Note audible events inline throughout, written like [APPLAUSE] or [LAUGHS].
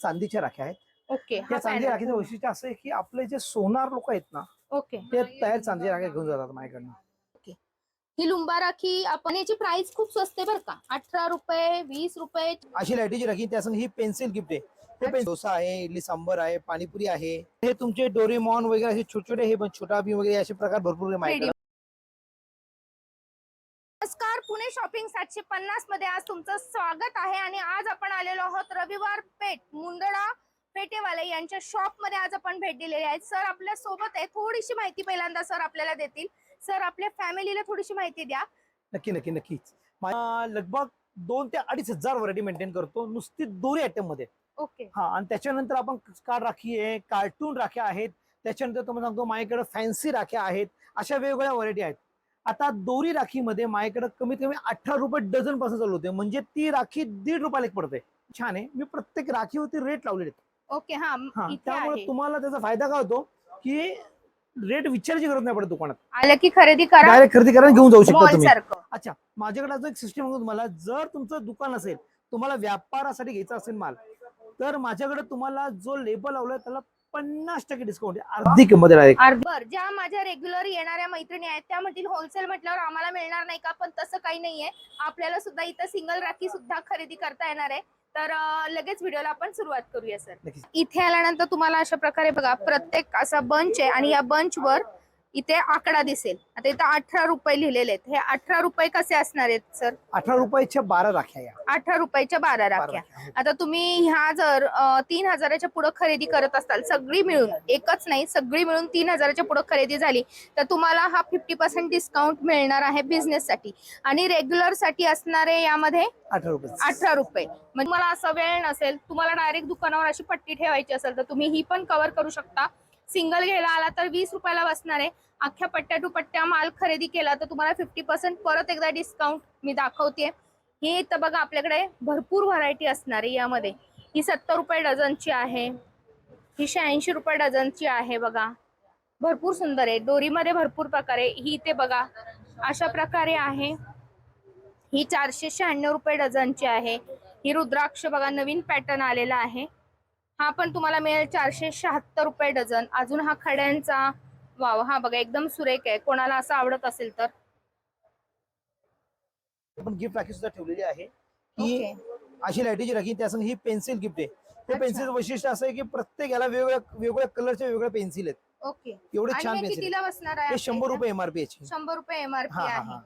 चांदीच्या राख्या आहेत. ओके या चांदी राखीचं वैशिष्ट्य असं आहे की आपले जे सोनार लोक आहेत ना ओके. ते तयार चांदी राख्या घेऊन जातात माझ्याकडनं. ही लुंबा राखी आपण याची प्राइस खूप स्वस्त आहे बरं का? अठरा रुपये वीस रुपये. अशी लाईटीची राखी त्यासंग ही पेन्सिल गिफ्ट आहे. हे डोसा आहे इडली सांबर आहे पाणीपुरी आहे. हे तुमचे डोरेमॉन वगैरे असे छोटे छोटे हे पण छोटा भीम वगैरे असे प्रकार भरपूर आहे माझ्याकडे. शॉपिंग सातशे पन्नासमध्ये आज तुमचं स्वागत आहे आणि आज आपण आलेलो आहोत रविवार पेठ मुंदडा पेटेवाले यांच्या शॉपमध्ये आज आपण भेट दिलेली आहे. सर आपल्यासोबत आहे. थोडीशी माहिती पहिल्यांदा सर आपल्याला देतील. सर आपल्या फॅमिलीला थोडीशी माहिती द्या. नक्की नक्की नक्कीच. लगभग दोन ते अडीच हजार व्हरायटी मेंटेन करतो. नुसती दोरी आयटममध्ये. ओके हा आणि त्याच्यानंतर आपण कार राखी आहे कार्टून राख्या आहेत. त्याच्यानंतर तुम्हाला सांगतो माझ्याकडे फॅन्सी राख्या आहेत. अशा वेगवेगळ्या व्हरायटी आहेत. आता दोरी राखीमध्ये माझ्याकडे कमीत कमी अठरा रुपये डझनपासून चालू होते. म्हणजे ती राखी दीड रुपयाला एक पडते. छान आहे. मी प्रत्येक राखीवरती रेट लावलेले. ओके हा हा इथे त्यामुळे आहे. तुम्हाला त्याचा फायदा काय होतो की रेट विचारायची गरज नाही पडत दुकानात. आलं की खरेदी करा. डायरेक्ट खरेदी करा आणि घेऊन जाऊ शकता मॉल तुम्ही. सारखं. अच्छा माझ्याकडे एक सिस्टम आहे तुम्हाला. जर तुमचं दुकान असेल तुम्हाला व्यापारासाठी घ्यायचा असेल माल तर माझ्याकडे तुम्हाला जो लेबल लावलाय त्याला पन्नास टक्के डिस्काउंट आहे. अर्धी किंमत डायरेक्ट बर ज्या माझ्या रेग्युलर येणाऱ्या मैत्रिणी आहेत त्या म्हणतील होलसेल म्हटल्यावर आम्हाला मिळणार नाही का? पण तसं काही नाहीये. आपल्याला सुद्धा इथं सिंगल राखी सुद्धा खरेदी करता येणार आहे. तर अं, लगेच व्हिडिओला आपण सुरुवात करूया सर. नक्कीच. इथे आल्यानंतर तुम्हाला अशा प्रकारे बघा प्रत्येक असा बंच आहे आणि या बंच वर इथे आकडा दिसेल. आता इथं अठरा रुपये लिहिलेले आहेत. हे अठरा रुपये कसे असणार आहेत सर? अठरा रुपयाच्या बारा राख्या या. अठरा रुपयाच्या बारा राख्या. राख्या आहेत. आता तुम्ही ह्या जर अ, तीन हजाराच्या पुढे खरेदी करत असाल सगळी मिळून एकच नाही सगळी मिळून तीन हजाराच्या पुढे खरेदी झाली तर तुम्हाला हा फिफ्टी पर्सेंट डिस्काउंट मिळणार आहे बिझनेस साठी. आणि रेग्युलरसाठी असणारे यामध्ये अठरा रुपये. अठरा रुपये. म्हणजे तुम्हाला असं वेळ नसेल तुम्हाला डायरेक्ट दुकानावर अशी पट्टी ठेवायची असेल तर तुम्ही ही पण कव्हर करू शकता. सिंगल घ्यायला आला तर वीस रुपयाला बसणार आहे. अख्ख्या पट्ट्या टू पट्ट्या माल खरेदी केला तर तुम्हाला फिफ्टी पर्सेंट परत एकदा डिस्काउंट मी दाखवते हे तर बघा आपल्याकडे भरपूर व्हरायटी असणार आहे यामध्ये. ही सत्तर रुपये डझनची आहे. ही शहाऐंशी रुपये डझनची आहे बघा. भरपूर सुंदर आहे. दोरीमध्ये भरपूर प्रकार आहे ही ते बघा. अशा प्रकारे आहे. ही चारशे शहाण्णव रुपये डझनची आहे. ही रुद्राक्ष बघा नवीन पॅटर्न आलेला आहे. हा पण तुम्हाला मिळेल चारशे शहात्तर रुपये डझन. अजून हा खड्यांचा वाव हा बघा एकदम सुरेख आहे. कोणाला असं आवडत असेल तर. आपण गिफ्ट राखी सुद्धा ठेवलेली आहे. ही अशी लाईटीची राखी त्यासंग ही पेन्सिल गिफ्ट आहे. हे. पेन्सिल वैशिष्ट्य असं आहे की प्रत्येक याला वेगवेगळ्या वेगवेगळ्या कलरचे वेगवेगळ्या पेन्सिल आहेत. ओके. एवढे छान पेन्सिल कितीला बसणार आहे हे शंभर? रुपये एमआरपी याची. शंभर रुपये एमआरपी हा हा आहे. हा.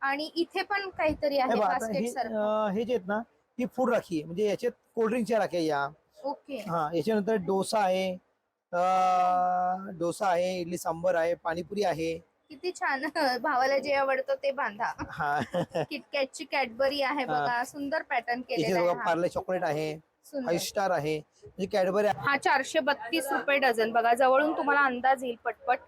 आणि इथे पण काहीतरी हे आहे बघा, आता बास्केट हे सारखं. अं, हे जे आहेत ना ही फूड राखी आहे. म्हणजे याच्यात कोल्ड्रिंकच्या राख्या या. ओके. हा याच्यानंतर डोसा आहे. डोसा आहे इडली सांबर आहे पाणीपुरी आहे. किती छान. [LAUGHS] भावाला जे आवडतं ते बांधा. हा. [LAUGHS] किटकॅटची कॅडबरी आहे. बघा सुंदर पॅटर्न केलेला आहे हा. पार्ले चॉकलेट आहे. सुंदर. फाईव्ह स्टार आहे. म्हणजे कॅडबरी हा चारशे बत्तीस रुपये डझन. बघा जवळून तुम्हाला अंदाज येईल पटपट.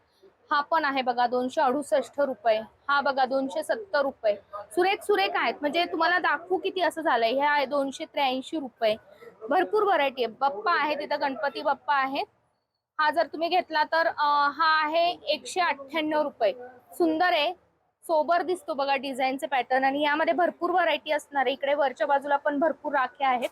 हा पण आहे बघा दोनशे अडुसष्ट रुपये. हा बघा दोनशे सत्तर रुपये. सुरेख सुरेख आहेत. म्हणजे तुम्हाला दाखवू किती असं झालंय. हे आहे दोनशे त्र्याऐंशी रुपये. भरपूर व्हरायटी आहे. बाप्पा आहे तिथं गणपती बाप्पा आहेत हा जर तुम्ही घेतला तर हा आहे एकशे अठ्ठ्याण्णव रुपये. सुंदर आहे. सोबर दिसतो बघा डिझाईनचे पॅटर्न आणि यामध्ये भरपूर व्हरायटी असणार आहे. इकडे वरच्या बाजूला पण भरपूर राख्या आहेत.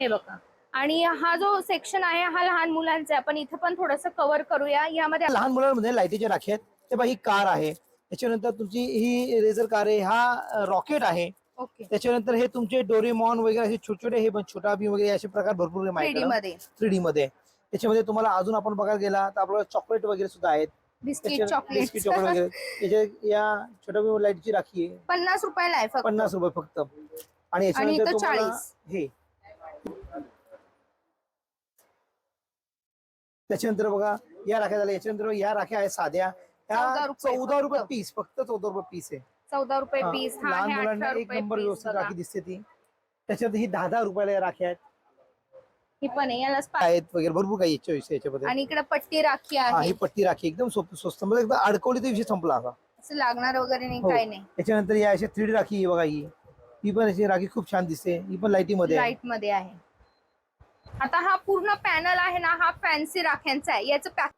हे बघा. आणि हा जो सेक्शन आहे हा लहान मुलांचा आहे. आपण इथे पण थोडस कव्हर करूया. यामध्ये लहान मुलांमध्ये म्हणजे लाईटीच्या राखे आहेत. ते बघा ही कार आहे. त्याच्यानंतर तुमची ही रेझर कार आहे. हा रॉकेट आहे. ओके. त्याच्यानंतर हे तुमचे डोरेमॉन वगैरे असे छोटे छोटे हे पण छोटा भीम वगैरे असे प्रकार भरपूर थ्री डी मध्ये त्याच्यामध्ये तुम्हाला अजून आपण बघायला गेला तर आपल्याला चॉकलेट वगैरे सुद्धा आहेत. बिस्किट चॉकलेट वगैरे. या छोट्या भीम लाईटची राखी आहे. पन्नास रुपयाला आहे पन्नास रुपये फक्त. आणि याच्यानंतर तुम्हाला हे. त्याच्यानंतर बघा या राख्या झाल्या. याच्यानंतर या राख्या आहेत साध्या. त्या रुपये चौदा रुपये. पीस फक्त चौदा रुपये पीस आहे. चौदा रुपये हा, पीस हा लहान हे मुलांना अठरा एक रुपये नंबर पीस व्यवस्थित बघा. राखी दिसते ती. त्याच्यात ही दहा दहा रुपयाला या राख्या आहेत. ही पण आहे याला स्पा- आहेत वगैरे भरपूर काही याच्यामध्ये. आणि इकडे पट्टी राखी हा आहे. ही पट्टी राखी एकदम सोप स्वस्त म्हणजे एकदा अडकवली तर विषय संपला असा असं लागणार वगैरे नाही हो. काय नाही. त्याच्यानंतर या अशा थ्री राखी आहे बघा ही. ही पण अशी राखी खूप छान दिसते. ही पण लाईटी मध्ये आहे. लाइटमध्ये आहे. आता हा पूर्ण पॅनल आहे ना हा फॅन्सी राख्यांचा आहे. याचं पॅक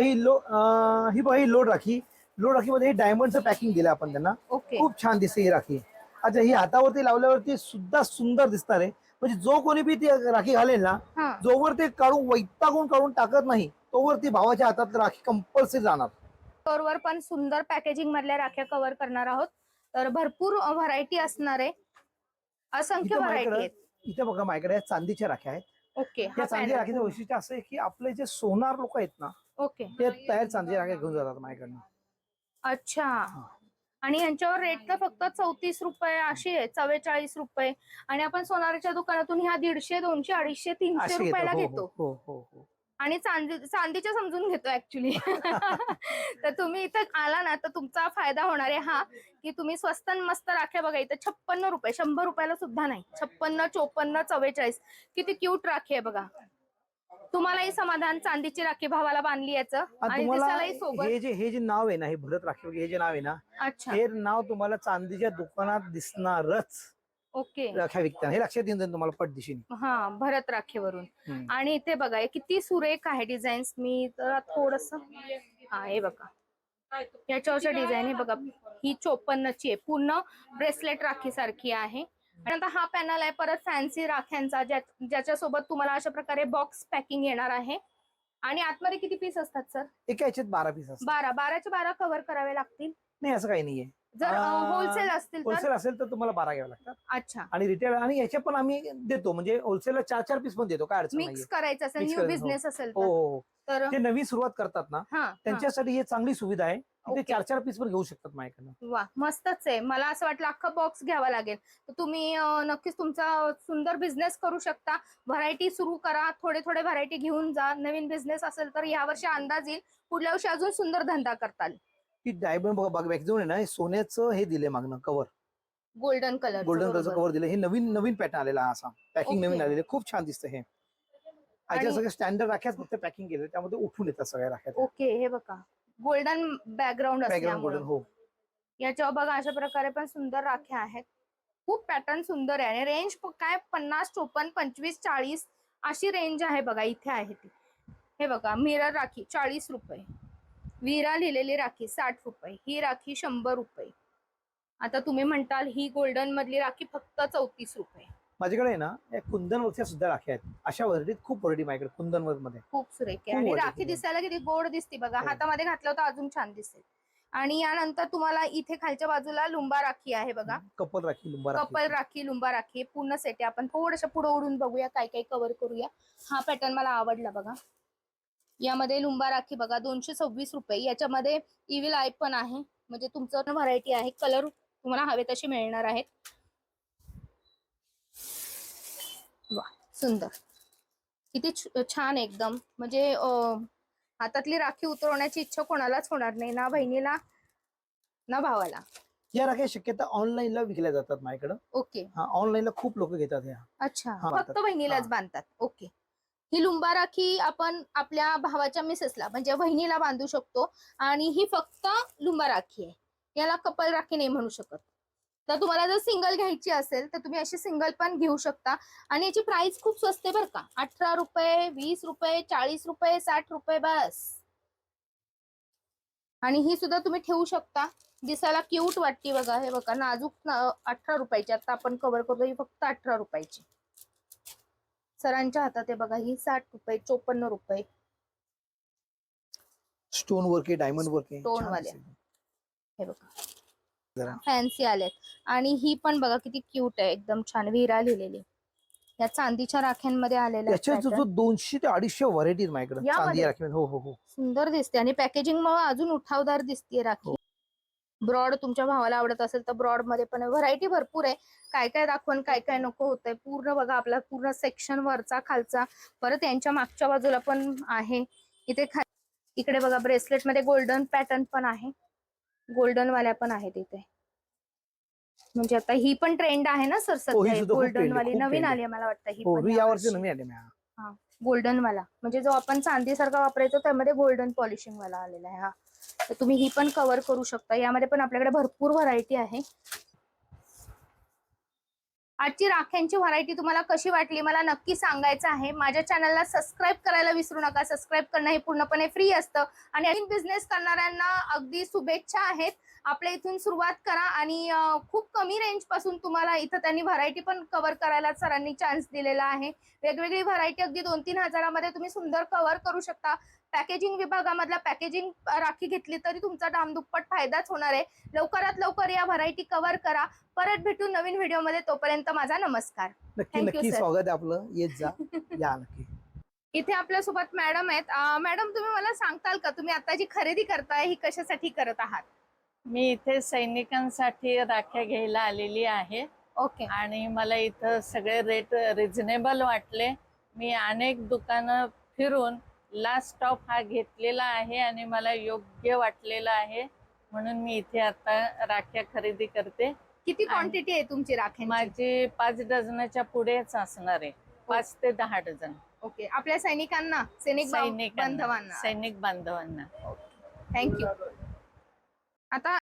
ही लो अं, ही बघा ही लोड राखी. लोड राखीमध्ये हे डायमंडचं पॅकिंग दिलं आपण त्यांना. ओके खूप छान दिसते ही राखी. अच्छा ही हातावरती लावल्यावरती सुद्धा सुंदर दिसणार आहे. म्हणजे जो कोणी बी ती राखी घालेल ना हा. जोवर ते काढून वैतागून काढून टाकत नाही तोवर ती भावाच्या हातात राखी कंपल्सरी जाणार. वर पण सुंदर पॅकेजिंग मधल्या राख्या कव्हर करणार आहोत. तर भरपूर व्हरायटी असणार आहे. असंख्य इथे व्हरायटी माझ्याकडे आहेत. इथे बघा माझ्याकडे चांदीच्या राख्या आहेत. ओके हा त्या चांदी panel. राखीचं वैशिष्ट्य असं आहे की आपले जे सोनार लोक आहेत ना ओके ते तयार चांदी राख्या घेऊन जातात माझ्याकडनं. अच्छा. आणि यांच्यावर रेट तर फक्त चौतीस रुपये अशी आहे चव्वेचाळीस रुपये. आणि आपण सोनाराच्या दुकानातून ह्या दीडशे दोनशे अडीचशे तीनशे अशी रुपयाला हो, घेतो. हो हो आणि चांदी चांदीच्या समजून घेतो ऍक्च्युली [LAUGHS] तर तुम्ही इथे आला ना तर तुमचा फायदा होणार आहे हा की तुम्ही स्वस्त आणि मस्त राख्या बघा इथे छप्पन्न रुपये शंभर रुपयाला सुद्धा नाही. छप्पन्न चोपन्न चव्वेचाळीस. किती क्यूट राखी आहे बघा. तुम्हालाही समाधान चांदीची राखी भावाला बांधली याचं. आणि आणि तुम्हाला दिसायलाही सोबत. हे जे हे जे नाव आहे ना हे भरत राखी वगैरे हे जे नाव आहे ना अच्छा. हे नाव तुम्हाला चांदीच्या दुकानात दिसणारच ओके. राख्या विकताना. हे लक्षात येऊन जाईल तुम्हाला पटदिशीने हा भरत राखीवरून. हम्म. आणि इथे बघा हे किती सुरेख आहे डिझाईन्स. मी तर थोडस हा हे बघा. याच्यावरच्या डिझाईन हे बघा. ही चोपन्नची आहे. पूर्ण ब्रेसलेट राखी सारखी आहे. आता हा पॅनल आहे. परत फॅन्सी राख्यांचा ज्या ज्याच्यासोबत तुम्हाला अशा प्रकारे बॉक्स पॅकिंग येणार आहे. आणि आतमध्ये किती पीस असतात सर एका याच्यात बारा पीस असतात. बारा. बाराचे बारा कव्हर करावे लागतील? नाही असं काही नाहीये. जर होलसेल असतील तर? होलसेल असेल तर तुम्हाला बारा घ्यावे लागतात. अच्छा. आणि रिटेल आणि याचे पण आम्ही देतो. म्हणजे होलसेलला चार चार पीस पण देतो. काय अडचण मिक्स नाहीये. करायचं असेल Mix न्यू करायचं, हो. बिझनेस असेल हो हो हो. तर ते नवीन सुरुवात करतात ना हा. त्यांच्यासाठी ही चांगली सुविधा आहे. ते. चार चार पीस पण घेऊ शकतात माझ्याकडनं वा मस्तच आहे. मला असं वाटलं अख्खा बॉक्स घ्यावा लागेल. तर तुम्ही नक्कीच तुमचा सुंदर बिझनेस करू शकता. व्हरायटी सुरू करा. थोडे थोडे व्हरायटी घेऊन जा. नवीन बिझनेस असेल तर या वर्षी अंदाज येईल. पुढल्या वर्षी अजून सुंदर धंदा करताल. की डायमंड बघा ना सोन्याचं हे दिले मागणं कव्हर गोल्डन कलर गोल्डन कलरचं कव्हर दिलं हे नवीन नवीन पॅटर्न आलेला असा. पॅकिंग. नवीन आलेले खूप छान दिसतं हे. याच्या सगळे स्टँडर्ड राख्याच फक्त पॅकिंग केले त्यामध्ये उठून येतात सगळ्या राख्या ओके हे बघा. गोल्डन बॅकग्राऊंड बॅकग्राऊंड गोल्डन हो. याच्यावर बघा अशा प्रकारे पण सुंदर राख्या आहेत. खूप पॅटर्न सुंदर आहे. आणि रेंज काय? पन्नास चोपन्न पंचवीस चाळीस अशी रेंज आहे बघा इथे आहे ती. हे बघा मिरर राखी चाळीस रुपये. विरा लिहिलेली राखी साठ रुपये. ही राखी शंभर रुपये. आता तुम्ही म्हणताल ही गोल्डन मधली राखी फक्त चौतीस रुपये. माझ्याकडे आहे ना या कुंदन वरच्या सुद्धा राख्या आहेत. अशा व्हरायटीत खूप व्हरायटी माझ्याकडे कुंदनमध्ये खूप सुरेख आहे. खूप आणि राखी. दिसायला किती गोड दिसते बघा. हो. हातामध्ये घातलं तर अजून छान दिसेल. आणि यानंतर तुम्हाला इथे खालच्या बाजूला लुंबा राखी आहे बघा. कपल राखी लुंबा कपल राखी राखी लुंबा राखी हे पूर्ण सेट आहे. आपण थोडस पुढे ओढून बघूया काय काय कव्हर करूया. हा पॅटर्न मला आवडला बघा. यामध्ये लुंबा राखी बघा दोनशे सव्वीस रुपये. याच्यामध्ये इव्हिल आय पण आहे. म्हणजे तुमचं व्हरायटी आहे. कलर तुम्हाला हवे तसे मिळणार आहेत. वा सुंदर. किती छान एकदम. म्हणजे अं, हातातली राखी उतरवण्याची इच्छा कोणालाच होणार नाही ना बहिणीला ना भावाला. या राख्या शक्यता ऑनलाईनला विकल्या जातात माझ्याकडे. ओके. हा ऑनलाईनला खूप लोक घेतात या. अच्छा फक्त. बहिणीलाच. बांधतात. ओके. ही लुंबा राखी आपण आपल्या भावाच्या मिसेसला म्हणजे बहिणीला बांधू शकतो आणि ही फक्त लुंबा राखी आहे. याला कपल राखी नाही म्हणू शकत. तर तुम्हाला जर सिंगल घ्यायची असेल तर तुम्ही अशी सिंगल पण घेऊ शकता. आणि याची प्राइस खूप स्वस्त आहे बरं का. अठरा रुपये वीस रुपये चाळीस रुपये साठ रुपये बस. आणि ही सुद्धा तुम्ही ठेवू शकता. दिसायला क्यूट वाटते बघा. हे बघा नाजूक अठरा रुपयाची. आता आपण कव्हर करतो ही फक्त अठरा रुपयाची. सरांच्या हातात आहे बघा ही साठ रुपये चोपन्न रुपये. स्टोन वर्क आहे डायमंड वर्क आहे. वाल्या. दिसेल. हे बघा. जरा. फॅन्सी आलेत. आणि ही पण बघा किती क्यूट आहे. एकदम छान विरा लिहिलेली. या चांदीच्या राख्यांमध्ये आलेल्या त्याच्यात जो pattern. जो दोनशे ते अडीचशे व्हरायटी माझ्याकडे. यामध्ये? चांदी राखी हो हो हो. सुंदर दिसते. आणि पॅकेजिंग मुळे अजून उठावदार दिसते राखी. हो. ब्रॉड तुमच्या भावाला आवडत असेल तर ब्रॉडमध्ये पण व्हरायटी भरपूर आहे. काय काय दाखवून काय काय नको होतंय. पूर्ण बघा आपला पूर्ण सेक्शन वरचा खालचा. परत यांच्या मागच्या बाजूला पण आहे. इथे खा इकडे बघा ब्रेसलेटमध्ये गोल्डन पॅटर्न पण आहे. गोल्डन वाल्या पण आहेत इथे. म्हणजे आता ही पण ट्रेंड आहे ना सर हो, ही सध्या. सुद्धा खूप गोल्डन trend आहे, वाली खूप नवीन trend. आली आहे मला वाटतं ही हो पण ही यावर्षी. नवीन आले मी गोल्डन वाला. म्हणजे जो आपण चांदी सारखा वापरायचो त्यामध्ये गोल्डन पॉलिशिंग वाला आलेला आहे हा. तर तुम्ही ही पण कव्हर करू शकता. यामध्ये पण आपल्याकडे भरपूर व्हरायटी आहे. आजची राख्यांची व्हरायटी तुम्हाला कशी वाटली मला नक्की सांगायचं आहे. माझ्या चॅनलला सबस्क्राईब करायला विसरू नका. सबस्क्राईब करणं हे पूर्णपणे फ्री असतं. आणि बिझनेस करणाऱ्यांना अगदी शुभेच्छा आहेत. आपल्या इथून सुरुवात करा आणि खूप कमी रेंजपासून तुम्हाला इथं त्यांनी व्हरायटी पण कव्हर करायला सरांनी चान्स दिलेला आहे. वेगवेगळी व्हरायटी अगदी दोन तीन हजारामध्ये तुम्ही सुंदर कव्हर करू शकता. पॅकेजिंग विभागामधला पॅकेजिंग राखी घेतली तरी तुमचा दामदुप्पट फायदाच होणार आहे. लवकरात लवकर या व्हरायटी कव्हर करा. परत भेटू नवीन व्हिडिओमध्ये. तोपर्यंत माझा नमस्कार. नक्की नक्की. स्वागत आपलं. येत जा. या नक्की. इथे आपल्यासोबत मॅडम आहेत. मॅडम तुम्ही मला सांगताल का? तुम्ही आता जी खरेदी करताय ही कशासाठी करत आहात? मी इथे सैनिकांसाठी राख्या घ्यायला आलेली आहे. ओके. आणि मला इथं सगळे रेट रिझनेबल वाटले. मी अनेक दुकानं फिरून लास्ट स्टॉप हा घेतलेला आहे आणि मला योग्य वाटलेला आहे. म्हणून मी इथे आता राख्या खरेदी करते. किती क्वांटिटी आहे तुमची राख्यांची? माझी पाच डझनाच्या पुढेच असणार आहे. पाच ते दहा डझन. ओके. आपल्या सैनिकांना सैनिक सैनिकांना बांधवांना. सैनिक बांधवांना. थँक्यू आता